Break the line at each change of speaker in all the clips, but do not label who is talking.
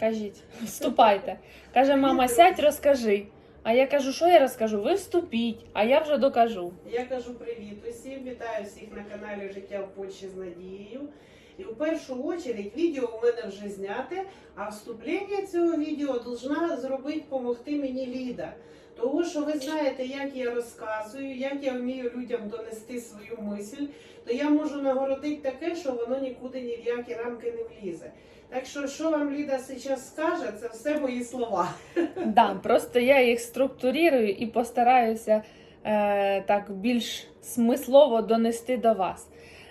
Кажіть, вступайте. Каже, мама, сядь, розкажи. А я кажу, що я розкажу? Ви вступіть, а я вже докажу.
Я кажу привіт усім, вітаю всіх на каналі Життя в Польщі з Надією. І в першу очередь відео у мене вже зняте, а вступлення цього відео должна зробити допомогти мені Ліда. Тому що ви знаєте, як я розказую, як я вмію людям донести свою мисль, то я можу нагородити таке, що воно нікуди ні в які рамки не влізе. Так що, що вам Ліда зараз скаже, це все мої слова.
Да, просто я їх структурую і постараюся е, так більш смислово донести до вас.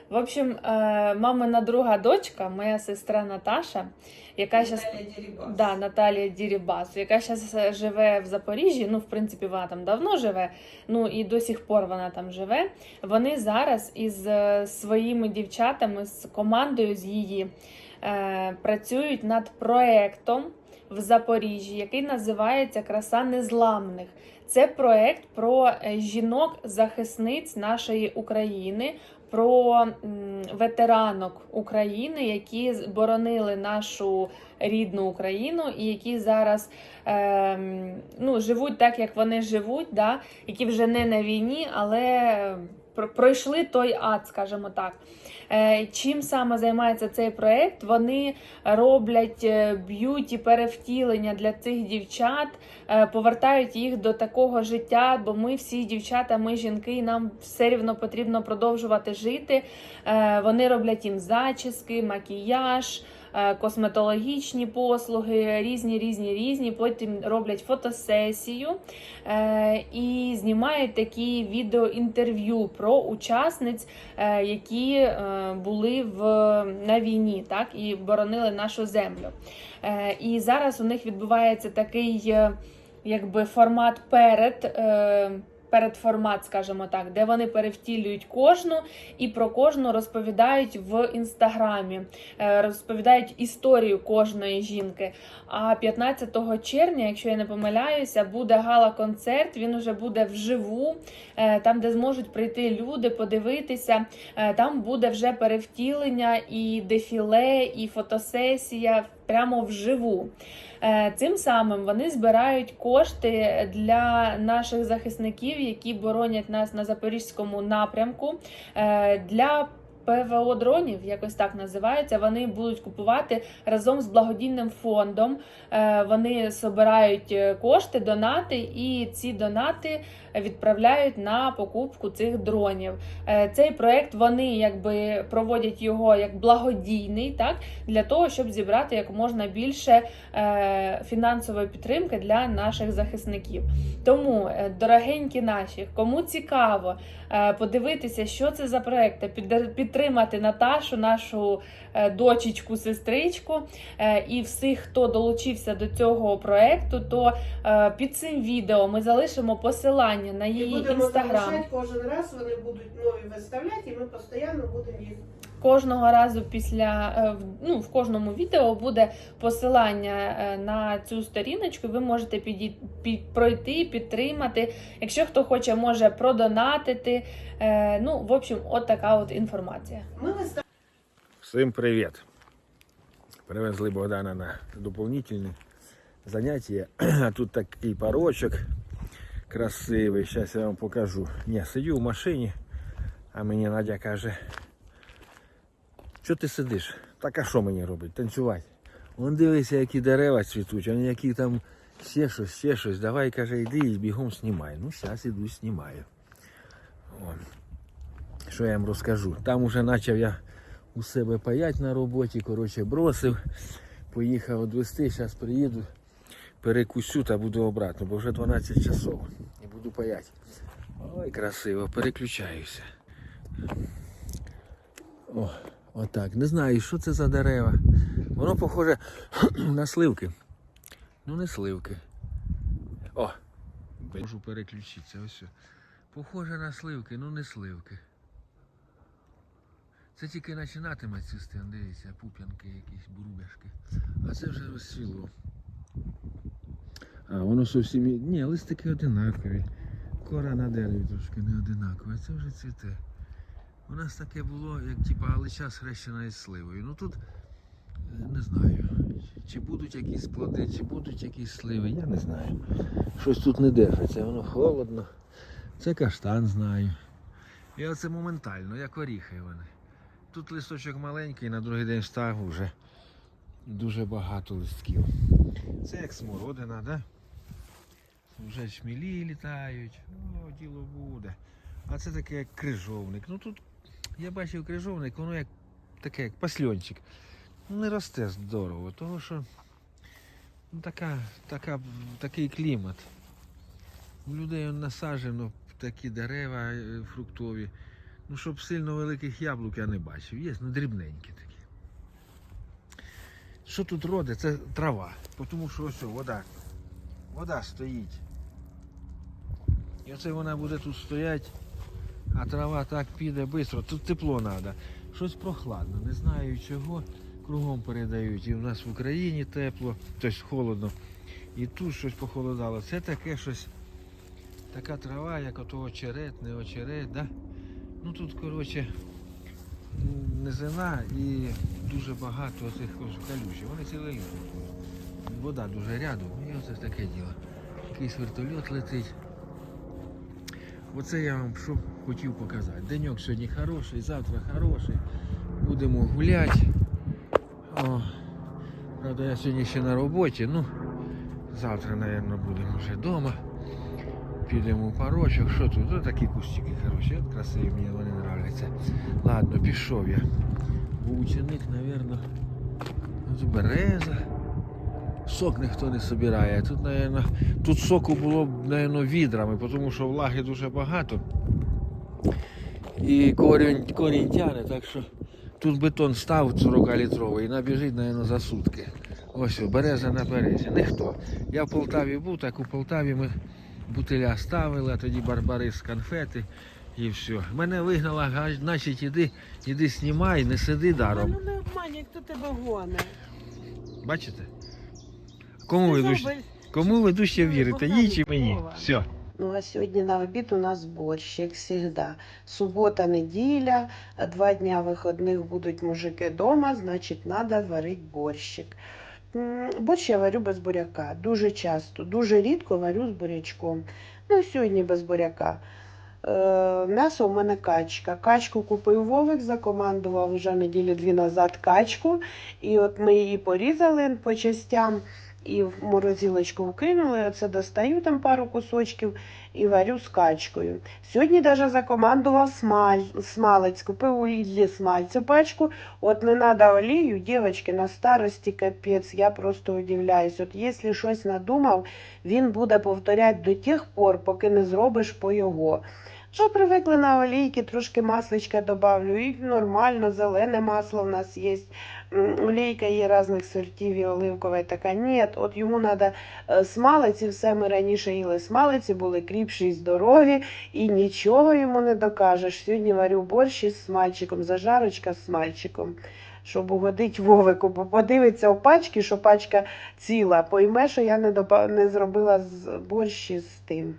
В общем, е, мамина друга дочка, моя сестра Наташа, яка зараз Да, Наталія Дірібас, яка зараз живе в Запоріжжі. Ну, в принципі, вона там давно живе, ну і до сих пор вона там живе. Вони зараз із е, своїми дівчатами, з командою з її е, працюють над проектом в Запоріжжі, який називається Краса незламних. Це проект про е, жінок-захисниць нашої України, про ветеранок України, які боронили нашу рідну Україну і які зараз ем, ну, живуть так, як вони живуть, да? які вже не на війні, але пройшли той ад, скажімо так. Е, Чим саме займається цей проект? Вони роблять е, б'юті перевтілення для цих дівчат, е, повертають їх до такого життя, бо ми всі дівчата, ми жінки, і нам все рівно потрібно продовжувати жити. Вони роблять їм зачіски, макіяж. Е, Косметологічні послуги, різні, різні, різні. Потім роблять фотосесію е, і знімають такі відеоінтерв'ю про учасниць, е, які були в, на війні, так і боронили нашу землю. І зараз у них відбувається такий якби формат перед. Передформат, скажімо так, де вони перевтілюють кожну і про кожну розповідають в інстаграмі, е, розповідають історію кожної жінки. А 15 червня, якщо я не помиляюся, буде гала-концерт. Він уже буде вживу, е, там, де зможуть прийти люди, подивитися. Е, Там буде вже перевтілення і дефіле, і фотосесія прямо вживу. Е, Цим самим вони збирають кошти для наших захисників, які боронять нас на запорізькому напрямку. е, Для ПВО дронів, якось так називається. Вони будуть купувати разом з благодійним фондом. Е, Вони збирають е, кошти, донати, і ці донати відправляють на покупку цих дронів. Е, Цей проект вони якби проводять його як благодійний, так для того, щоб зібрати як можна більше фінансової підтримки для наших захисників. Тому, дорогенькі наші, кому цікаво подивитися, що це за проект, під- підтримати Наташу, нашу е, дочечку, сестричку е, і всіх, хто долучився до цього проекту, то е, під цим відео ми залишимо посилання на її інстаграм.
кожен раз, вони будуть нові виставляти, і ми постійно будемо їх.
Кожного разу після е, в- ну, в кожному відео буде посилання е, на цю сторіночку. Ви можете піді, під, пройти, підтримати. Якщо хто хоче, може продонатити. Е, Ну, в общем, от така от інформація.
Всім привіт! Привезли Богдана на доповнительне заняття. Тут такий парочок красивий. Зараз я вам покажу. Ні, сидю в машині, а мені Надя каже, що ти сидиш? Так а що мені робити? Танцювати. Вон дивися, які дерева цвітуть, вони які там ще щось, ще щось. Давай, каже, йди і бігом знімай. Ну, зараз іду знімаю. О. Що я вам розкажу? Там уже почав я у себе паять на роботі, коротше, бросив, поїхав відвести, зараз приїду, перекусю та буду обратно, бо вже 12 часов і буду паять. Ой, красиво, переключаюся. О, отак. Не знаю, що це за дерева. Воно похоже на сливки. Ну не сливки. О! Можу переключитися. Ось. Похоже на сливки, ну не сливки. Це тільки починатиме цвісти, дивіться, пуп'янки якісь, бурубяшки. А це вже розцвіло. А, воно зовсім. Ні, листики одинакові. Кора на дереві трошки не одинакова. Це вже цвіте. У нас таке було, як типа галича схрещена із сливою. Ну тут е, не знаю. чи будуть якісь плоди, чи будуть якісь сливи, я не знаю. Щось тут не держиться, воно холодно. Це каштан знаю. І оце моментально, як оріхи вони. Тут листочок маленький, на другий день встав вже дуже багато листків. Це як смородина, да? Вже шмілі літають, о, діло буде. А це таке як крижовник. Ну тут я бачив крижовник, воно як таке, як пасльончик. Не росте здорово, тому що ну, така, така, такий клімат. У людей насаджено такі дерева е, фруктові. Ну, щоб сильно великих яблук я не бачив. Є, ну дрібненькі такі. Що тут роде? Це трава. Тому що ось вода. Вода стоїть. І оце вона буде тут стояти, а трава так піде швидко. Тут тепло треба. Щось прохладно, не знаю чого. Кругом передають. І в нас в Україні тепло, тобто холодно. І тут щось похолодало. Це таке щось, така трава, як ото очерет, не очерет, да? Ну тут, коротше, низина і дуже багато цих калюжів. Вони літо. Вода дуже рядом, і оце таке діло. Якийсь вертольот летить. Оце я вам що хотів показати. Деньок сьогодні хороший, завтра хороший. Будемо гуляти. О, правда, я сьогодні ще на роботі. Ну, завтра, мабуть, будемо вже вдома. Підемо в парочок. Що тут? Ось такі кустики хороші. От красиві, мені вони нравляться. Ладно, пішов я. Бо ученик, мабуть, береза. Сок ніхто не собирає. Тут, наверно, тут соку було б, наверно, відрами, тому що влаги дуже багато. І корінь, корінь тяне, так що тут бетон став 40-літровий і набіжить, наверно, за сутки. Ось береза на березі. Ніхто. Я в Полтаві був, так у Полтаві ми бутиля ставили, а тоді барбарис конфети і все. Мене вигнала, значить, іди, іди знімай, не сиди даром.
Ну обманюй, хто тебе гоне.
Бачите? Кому ви дужче, кому ви дужче вірите? Їй чи мені? Все.
Ну а сьогодні на обід у нас борщ, як завжди. Субота, неділя, два дня вихідних будуть мужики вдома, значить, треба варити борщик. Борщ я варю без буряка. Дуже часто, дуже рідко варю з бурячком. Ну, сьогодні без буряка. Е, м'ясо у мене качка. Качку купив Вовик, закомандував вже неділі дві назад качку. І от ми її порізали по частям і в морозилочку вкинули. Оце достаю там пару кусочків і варю з качкою. Сьогодні навіть закомандував смаль, смалець, купив у Лідлі смальцю пачку. От не треба олію, дівчатки, на старості капець, я просто удивляюсь. От якщо щось надумав, він буде повторяти до тих пор, поки не зробиш по його. Що привикли на олійки, трошки масличка добавлю, і нормально, зелене масло в нас є. Олійка є різних сортів, і оливкова, і така. Ні, от йому треба смалиці, все ми раніше їли смалиці, були кріпші і здорові, і нічого йому не докажеш. Сьогодні варю борщ із смальчиком, зажарочка з смальчиком. Щоб угодить Вовику, бо подивиться у пачки, що пачка ціла, пойме, що я не, доба... не зробила з борщ з тим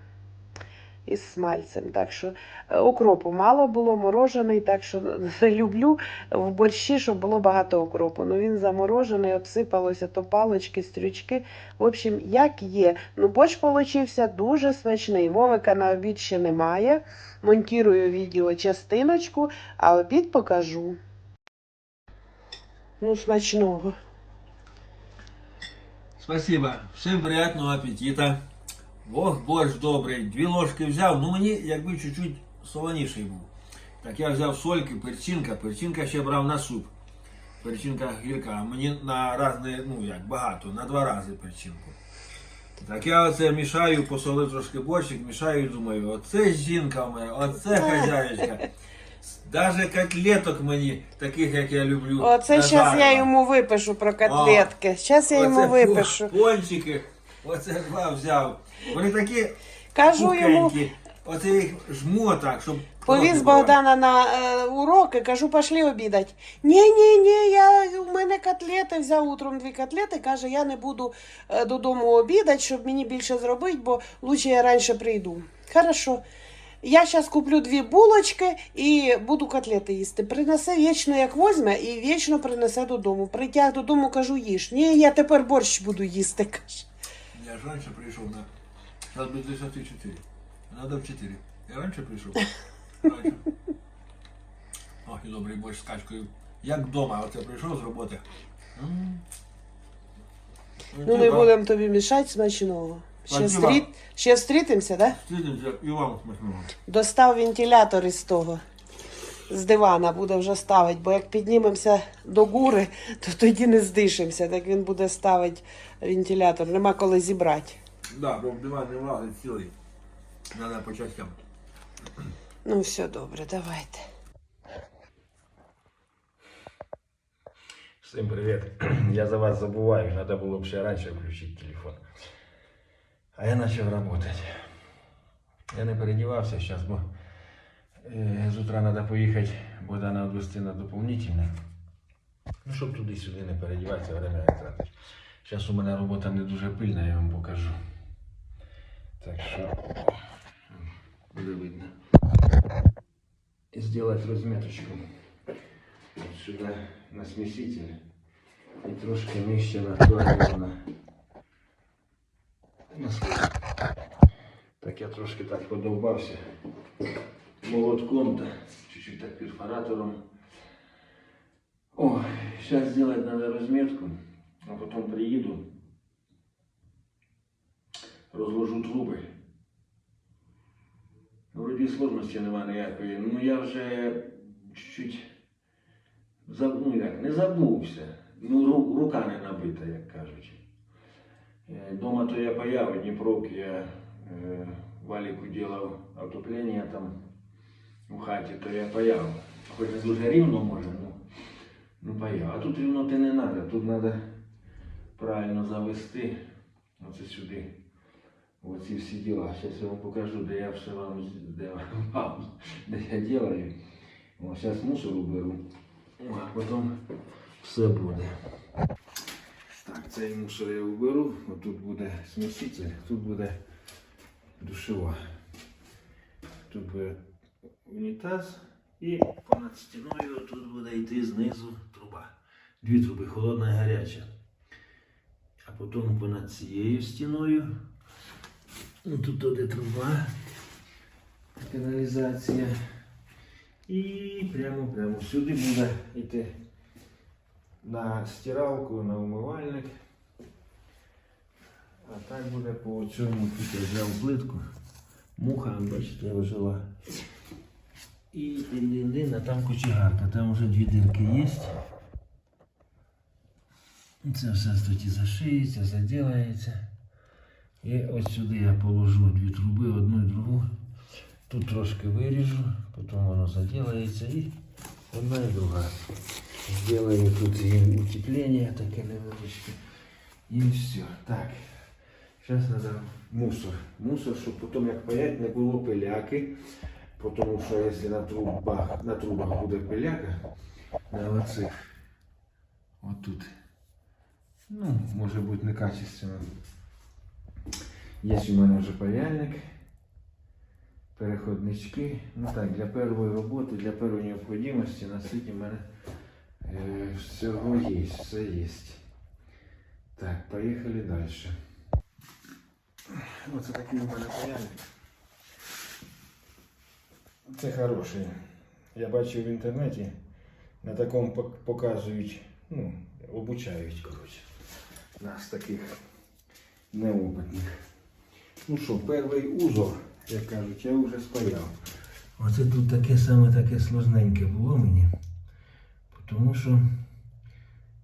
із смальцем. Так що е, окропу мало було, морожений, так що люблю в борщі, щоб було багато окропу. Ну він заморожений, обсипалося то палочки, стрючки. В общем, як є. Ну, борщ получився дуже смачний. Вовика на обід ще немає. Монтірую відео частиночку, а обід покажу. Ну, смачного.
Спасибо. Всім приятного апетита. Ох, борщ добрий. Дві ложки взяв. Ну мені якби чуть-чуть солоніший був. Так я взяв сольки, перчинка. Перчинка ще брав на суп. Перчинка гірка. А мені на разне, ну як багато, на два рази перчинку. Так я оце мішаю, посолив трошки борщик, мішаю і думаю, оце жінка мене, оце хазяєчка. Даже котлеток мені, таких як я люблю.
Оце зараз я йому випишу про котлетки. Зараз я йому випишу.
Пончики, оце два взяв. Вони такі
Кажу йому,
пухенькі. Оце їх жму так, щоб.
повіз
кнопки
Богдана на е, уроки, кажу, пошли обідати. Ні, ні, ні, я у мене котлети взяв утром дві котлети. Каже, я не буду е, додому обідати, щоб мені більше зробити, бо лучше я раніше прийду. Хорошо. Я зараз куплю дві булочки і буду котлети їсти. Принесе вічно, як возьме, і вічно принесе додому. Притяг додому, кажу, їж. Ні, я тепер борщ буду їсти. каже.
Я ж раньше пришел на... Сейчас без 10 Надо в 4. Я раньше пришел. Раньше. Ох, і добрий борщ з качкою. Як вдома, оце прийшов з роботи. М.
Ну, не
цікаво.
будемо тобі мішати смачного. Ще,
Спасибо.
стріт... Ще встрітимося? Да?
Зустрінемося і вам смачного.
Достав вентилятор із того. З дивана буде вже ставити, бо як піднімемося до гури, то тоді не здишимося. Так він буде ставити вентилятор. Нема коли зібрати.
Да, бо в не влазить цілий. Надо по частям.
Ну, все добре, давайте.
Всім привіт. Я за вас забуваю, треба було б ще раніше включити телефон. А я почав працювати. Я не передівався зараз, бо е, з утра треба поїхати Богдана відвести на доповнительне. Ну, щоб туди-сюди не передіватися, время не тратити. Зараз у мене робота не дуже пильна, я вам покажу. Так що буде видно. Сделать розміточку. От сюди на сміситель і трошки нижче на туалет на, на склад. Так я трошки так подовбався молотком та чуть-чуть так перфоратором. О, зараз сделать надо розмітку, а потім приїду, розложу труби. Вроді сложності немає ніякої. Ну я вже чуть-чуть ну, як, не забувся. Ну, ру- рука не набита, як кажуть. Е, Дома то я паяв у Дніпровці, я е, валіку ділав отоплення там у хаті, то я паяв. Хоч не дуже рівно може, ну, ну паяв. А тут рівно ти не треба, тут треба правильно завести. Оце сюди. Оці всі діла. Зараз я вам покажу, де я все вам, де, де я делаю. Зараз мусор уберу. А потім все буде. Так, цей мусор я уберу. Тут буде сміситель, тут буде душова. Тут буде унітаз і понад стіною тут буде йти знизу труба. Дві труби, холодна і гаряча. А потім понад цією стіною. Ну, тут буде труба, каналізація. І прямо прямо сюди буде йти на стиралку, на умивальник. А так буде по цьому тут я взяв плитку. Муха, бачите, ожила. І а там кочегарка. Там вже дві дирки є. Це все тоді зашиється, заділається. І ось сюди я положу дві труби, одну і другу. Тут трошки виріжу, потім воно заділається і одна і друга. Сделаю тут утеплення таке невеличке. І все. Так. Зараз треба мусор. Мусор, щоб потім як паять не було пиляки. Тому що якщо на трубах, на трубах буде пиляка, на оцих, отут. Ну, може бути некачественно. Є у мене вже паяльник, переходнички. Ну так, для першої роботи, для першої необхідності на світі в мене е, всього є, все є. Так, поїхали далі. Оце такий у мене паяльник. Це хороший. Я бачив в інтернеті, на такому показують, ну, обучають, коротше. Нас таких неопитних. Ну що, перший узор, як кажуть, я вже спаяв. Оце тут таке саме таке сложненьке було мені. Тому що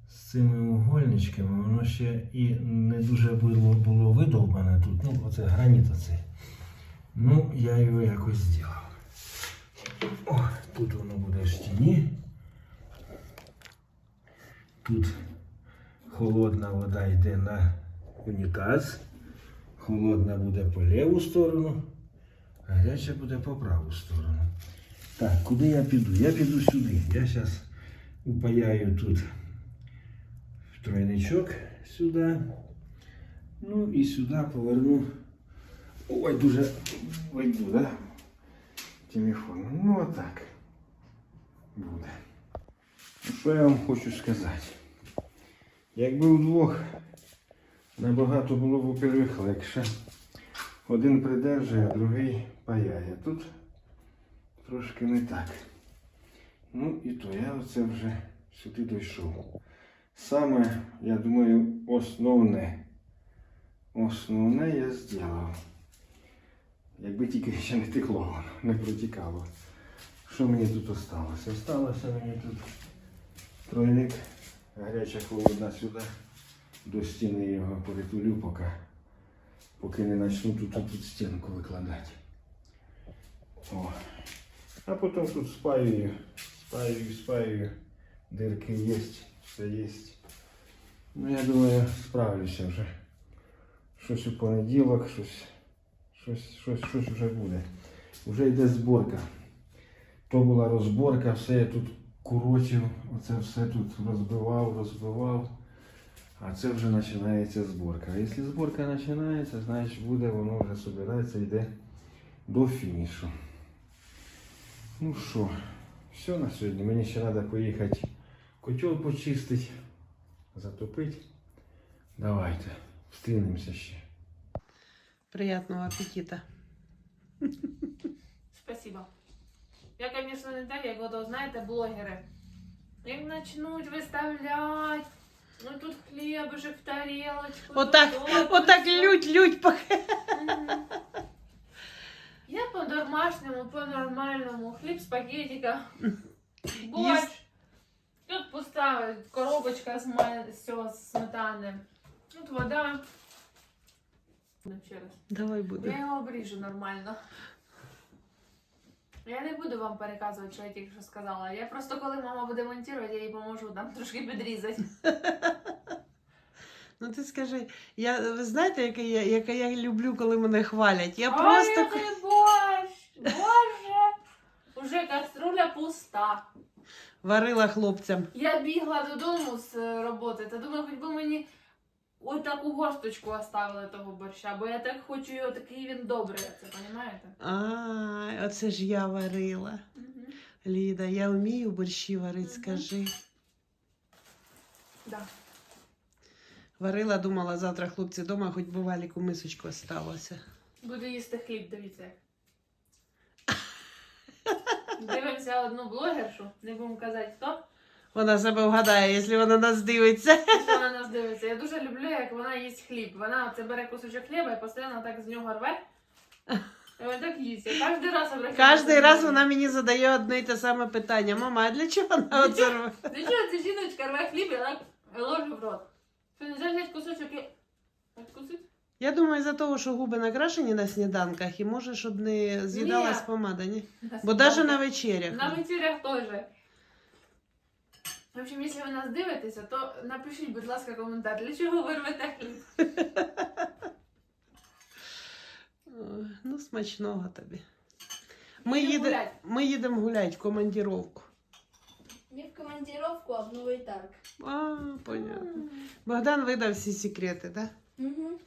з цими угольничками воно ще і не дуже було, було видовбане тут. Ну, оце граніт оцей. Ну, я його якось зробив. Тут воно буде в стіні. Тут холодна вода йде на унітаз. Холодна буде по ліву сторону, а гаряча буде по праву сторону. Так, куди я піду? Я піду сюди. Я зараз упаяю тут в тройничок сюди. Ну і сюди поверну. Ой, дуже войду, да? телефон. Ну, отак буде. Ну, що я вам хочу сказати? Якби удвох Набагато було б, во-первых, легше. Один придержує, а другий паяє. Тут трошки не так. Ну і то я оце вже сюди дійшов. Саме, я думаю, основне. Основне я зробив. Якби тільки ще не текло, не протікало. Що мені тут осталося? Осталося мені тут тройник, гаряча холодна сюди. До стіни його притулю, поки, поки не почну тут, тут, стінку викладати. О. А потім тут спаюю, спаюю, спаюю. Дирки є, все є. Ну, я думаю, справлюся вже. Щось у понеділок, щось, щось, щось, щось вже буде. Вже йде зборка. То була розборка, все я тут курочив, оце все тут розбивав, розбивав. А це вже починається зборка. А якщо зборка починається, значить буде воно вже збирається, йде до фінішу. Ну що, все на сьогодні. Мені ще треба поїхати котел почистити, затопити. Давайте, встрінемося ще.
Приятного аппетита.
Спасибо. Я, конечно, не так, як ото, знаєте, блогери. Як почнуть виставляти, ну тут хлібушек в тарілочку.
Отак,
тут то,
отак
тут
лють, лють. поки-
Мгм. Я по-домашньому, по-нормальному. Хліб з пакетика. Борщ.
Їсть.
Тут пуста коробочка з, ма- з цього з сметани. Тут вода. Ну, ще раз.
Давай
Я
буду.
його обріжу нормально. Я не буду вам переказувати, що я тільки що сказала. Я просто коли мама буде монтувати, я їй поможу там трошки підрізати.
Ну ти скажи, я, ви знаєте, яке я, яке я люблю, коли мене хвалять? Я
Ой,
просто
який борщ! Боже! Уже каструля пуста.
варила хлопцям.
Я бігла додому з е, роботи та думаю, хоч би мені ось таку горсточку оставили того борща, бо я так хочу його, такий він добрий, це розумієте?
А, оце ж я варила. Ліда, я вмію борщі варити,
Мгм.
скажи.
Да.
Варила, думала, завтра хлопці вдома, хоч би валіку мисочку осталося.
Буду їсти хліб, дивіться. Дивимося одну блогершу, не будемо казати хто,
Вона себе вгадає, якщо вона нас дивиться.
що вона нас дивиться. Я дуже люблю, як вона їсть хліб. Вона оце бере кусочок хліба і постійно так з нього рве. І вона так їсть. Я кожен раз обращаю.
Кожен раз вона мені задає одне й те саме питання. Мама, а для чого вона оце робить?
Для чого ця жіночка рве хліб і так ложить в рот? Що не взяти кусочок і... Откусить?
Я думаю, за того, що губи накрашені на сніданках, і може, щоб не з'їдалась помада, ні? Бо навіть на вечерях.
На вечерях теж. В общем, якщо ви нас дивитеся, то напишіть, будь ласка, коментар, для чого ви рвете хліб?
Ну, смачного тобі. Ми,
Їдемо
їде...
гулять.
Ми їдемо гуляти в командіровку.
Не в командировку, а в новый тарг.
А, понятно. Богдан видав всі секрети, так? Да?
Угу.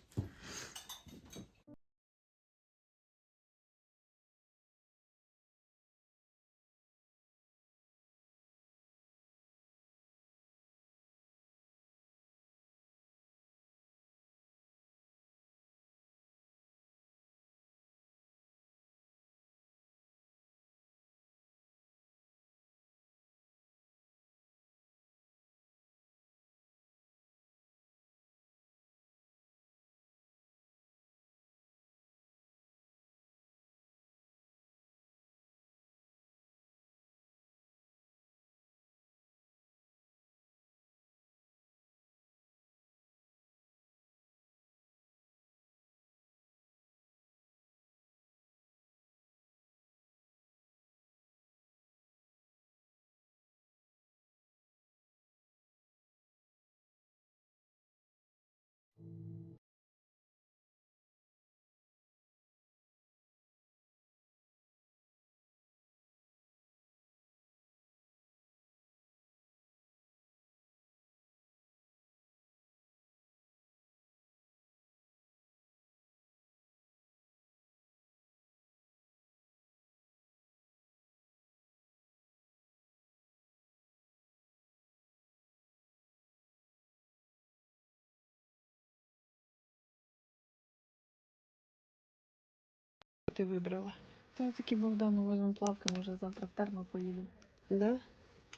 Ти вибрала.
Та такі Богдану візьмемо плавки, може завтра в термо поїдемо.
Да?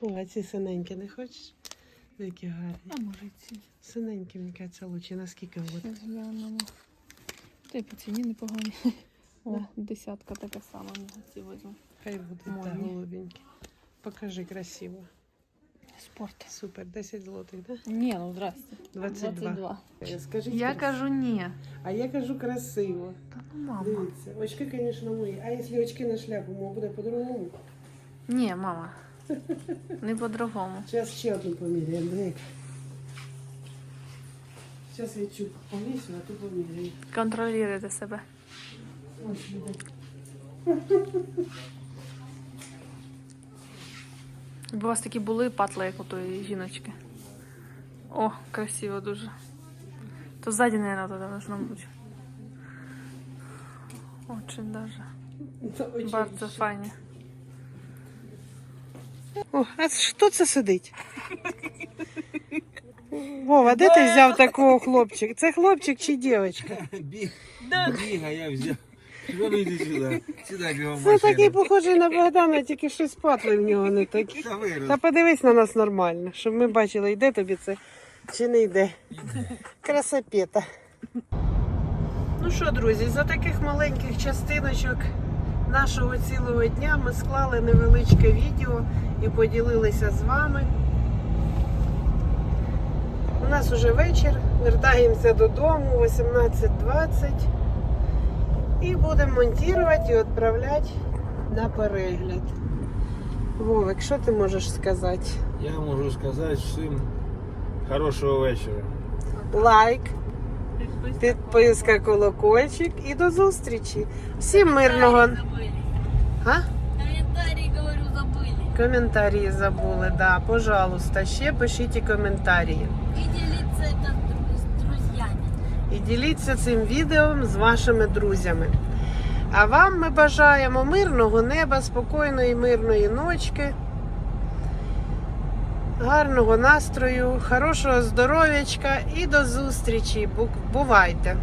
О, а ці синенькі не хочеш? Які гарні.
А може ці.
Синенькі, мені кажеться, лучше. Наскільки от?
Щас глянемо. Та й по ціні непогані. О,
Да.
десятка така сама, ну, ці візьму.
Хай буде та
Модні.
голубенькі. Покажи красиво.
Спорт.
Супер, 10 злотих, да?
Ні, ну здрасте.
22. Скажіть,
Я
красиво.
кажу ні.
А я кажу красиво.
Та ну мама.
Дивіться, очки, звісно, мої. А якщо очки на шляпу, мов буде по-другому.
Ні, мама. Не по-другому.
Зараз ще одну поміряємо, Дрейк. Зараз я чу повісю, а ту поміряю.
Контролюйте себе.
Ось.
У вас такі були патли, як у тої жіночки. О, красиво дуже. То ззаді, наверное, тоді должно бути. Очень даже.
Очі
файні.
О, а хто це сидить? Вова, де ти взяв такого хлопчика? Це хлопчик чи дівчинка?
Біг, біг, а я взяв. Ну йди сюди. Сюди бігом
Це такий похожий на Богдана, тільки щось патли в нього не такі.
Та вирос.
Та подивись на нас нормально, щоб ми бачили, йде тобі це чи не йде. Красопета. Ну що, друзі, за таких маленьких частиночок нашого цілого дня ми склали невеличке відео і поділилися з вами. У нас уже вечір, вертаємося додому 18.20 і будемо монтувати і відправляти на перегляд. Вовик, що ти можеш сказати?
Я можу сказати всім хорошого вечора.
Лайк, підписка, колокольчик і до зустрічі. Всім мирного. А?
Комментарии, говорю, забыли.
Коментарі забули, да. Пожалуйста, ще пишіть коментарі. Діліться цим відео з вашими друзями. А вам ми бажаємо мирного неба, спокійної, мирної ночки, гарного настрою, хорошого здоров'ячка і до зустрічі. Бувайте!